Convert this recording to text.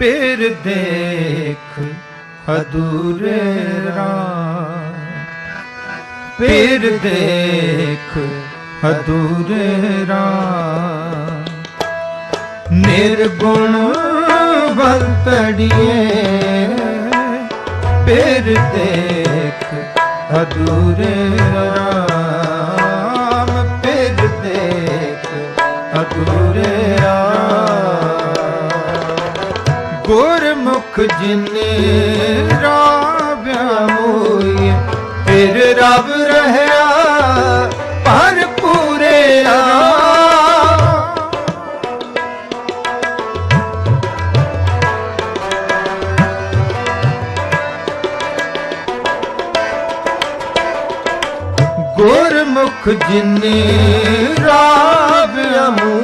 ਫਿਰ ਦੇਖ ਅਧੂਰੇ ਰਾਮ ਫਿਰ ਦੇਖ ਅਧੂਰੇ ਰਾਮ ਨਿਰਗੁਣ ਵੰਤੜੀਏ ਫਿਰ ਦੇਖ ਅਧੂਰੇ ਰਾਮ ਫਿਰ ਦੇਖ ਅਧੂਰੇ ਰਾਮ ਗੁਰਮੁਖ ਜਿਨੇ ਰਾਵਿਆ ਹੋਏ ਫਿਰ ਰਬ ਰਹਿਆ ਪਰ ਪੂਰੇ ਆ। ਗੁਰਮੁਖ ਜਿਨੇ ਰਾਵਿਆ ਹੋਏ